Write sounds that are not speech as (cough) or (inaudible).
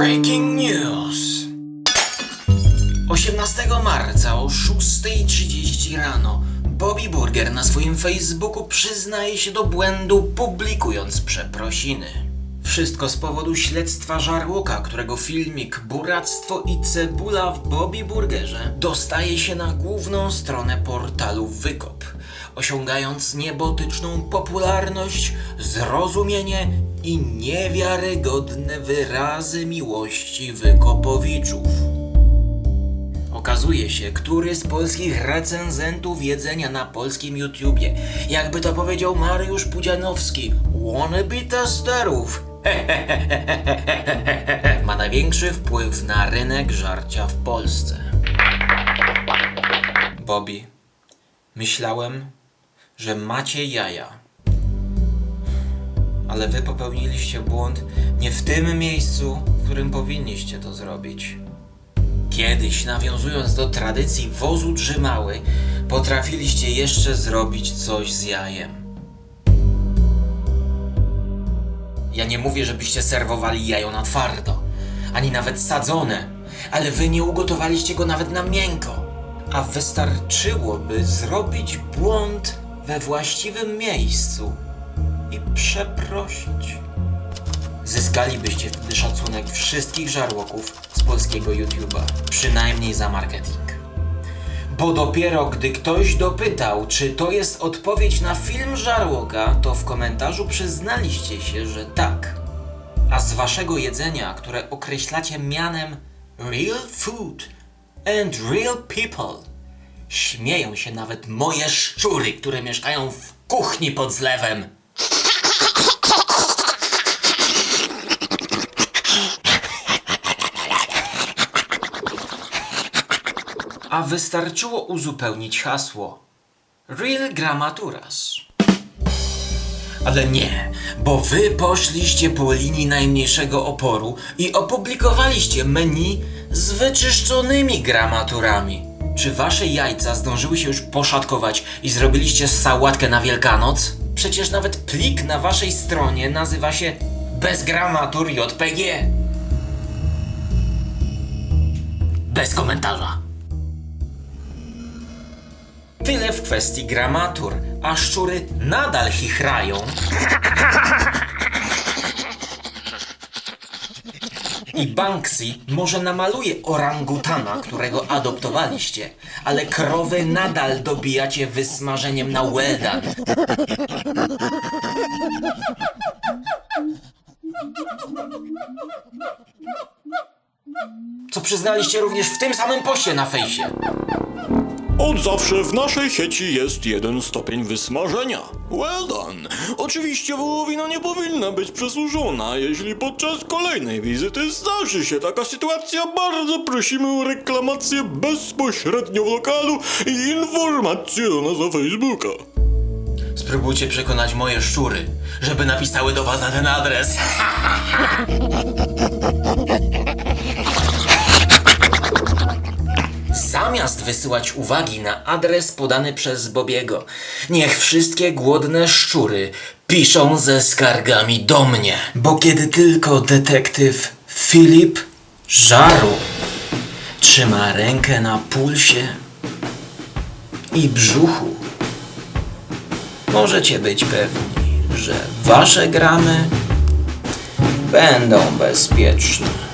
Breaking news! 18 marca o 6.30 rano Bobby Burger na swoim Facebooku przyznaje się do błędu, publikując przeprosiny. Wszystko z powodu śledztwa Żarłoka, którego filmik Buractwo i cebula w Bobby Burgerze dostaje się na główną stronę portalu Wykop, osiągając niebotyczną popularność, zrozumienie i niewiarygodne wyrazy miłości Wykopowiczów. Okazuje się, który z polskich recenzentów jedzenia na polskim YouTubie, jakby to powiedział Mariusz Pudzianowski, wannabe testerów, (laughs) ma największy wpływ na rynek żarcia w Polsce. Bobby, myślałem, że macie jaja. Ale wy popełniliście błąd nie w tym miejscu, w którym powinniście to zrobić. Kiedyś, nawiązując do tradycji wozu drzymały, potrafiliście jeszcze zrobić coś z jajem. Ja nie mówię, żebyście serwowali jajo na twardo, ani nawet sadzone, ale wy nie ugotowaliście go nawet na miękko. A wystarczyłoby zrobić błąd we właściwym miejscu i przeprosić. Zyskalibyście wtedy szacunek wszystkich żarłoków z polskiego YouTube'a, przynajmniej za marketing. Bo dopiero gdy ktoś dopytał, czy to jest odpowiedź na film Żarłoka, to w komentarzu przyznaliście się, że tak. A z waszego jedzenia, które określacie mianem real food and real people, śmieją się nawet moje szczury, które mieszkają w kuchni pod zlewem. A wystarczyło uzupełnić hasło Real Grammaturas. Ale nie, bo wy poszliście po linii najmniejszego oporu i opublikowaliście menu z wyczyszczonymi gramaturami. Czy wasze jajca zdążyły się już poszatkować i zrobiliście sałatkę na Wielkanoc? Przecież nawet plik na waszej stronie nazywa się bez gramatur JPG. Bez komentarza. Tyle w kwestii gramatur, a szczury nadal chichrają. I Banksy może namaluje orangutana, którego adoptowaliście, ale krowy nadal dobijacie wysmażeniem na well done. Co przyznaliście również w tym samym poście na fejsie. Od zawsze w naszej sieci jest jeden stopień wysmażenia. Well done. Oczywiście wołowina nie powinna być przesuszona. Jeśli podczas kolejnej wizyty zdarzy się taka sytuacja, bardzo prosimy o reklamację bezpośrednio w lokalu i informację do nas na Facebooka. Spróbujcie przekonać moje szczury, żeby napisały do was na ten adres. (laughs) Zamiast wysyłać uwagi na adres podany przez Bobiego, niech wszystkie głodne szczury piszą ze skargami do mnie. Bo kiedy tylko detektyw Filip Żaru trzyma rękę na pulsie i brzuchu, możecie być pewni, że wasze gramy będą bezpieczne.